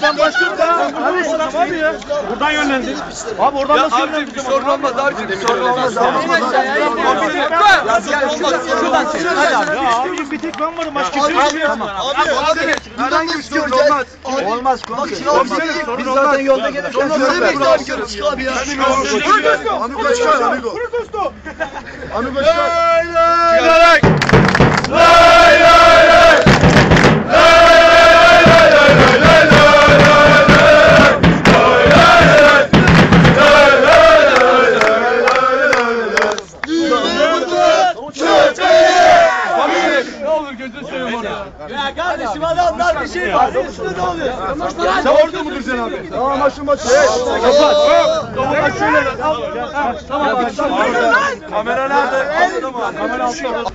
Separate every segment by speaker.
Speaker 1: Sen başka bir abi ya. Buradan yönlendir. Abi oradan nasıl yönlendir?
Speaker 2: bir sorun olmaz abicim. Bir sorun olmaz.
Speaker 1: Şuradan çek. Hadi abi. Ya abicim bir tek ben varım. Başka kimse yok. Tamam.
Speaker 2: Abi abi. Herhangi bir sorun olmaz.
Speaker 3: Olmaz komiserim.
Speaker 2: Komiserim,
Speaker 3: Biz zaten yolda gelirken
Speaker 2: Göremeyiz abi görürüz. Çık abi ya.
Speaker 3: Amigo çıkar amigo. Amigo çıkar.
Speaker 2: Giderek. Ne seveyim orada.
Speaker 1: Ya kardeşim adamlar bir şey var. Üstüne ne oluyor?
Speaker 2: Sen orada mı duracaksın abi?
Speaker 3: Tamam maçın maçı.
Speaker 1: Kapat. Şöyle. Tamam. Tamam.
Speaker 2: Kamera nerede?
Speaker 1: Kamera altta.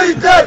Speaker 2: Şehitler!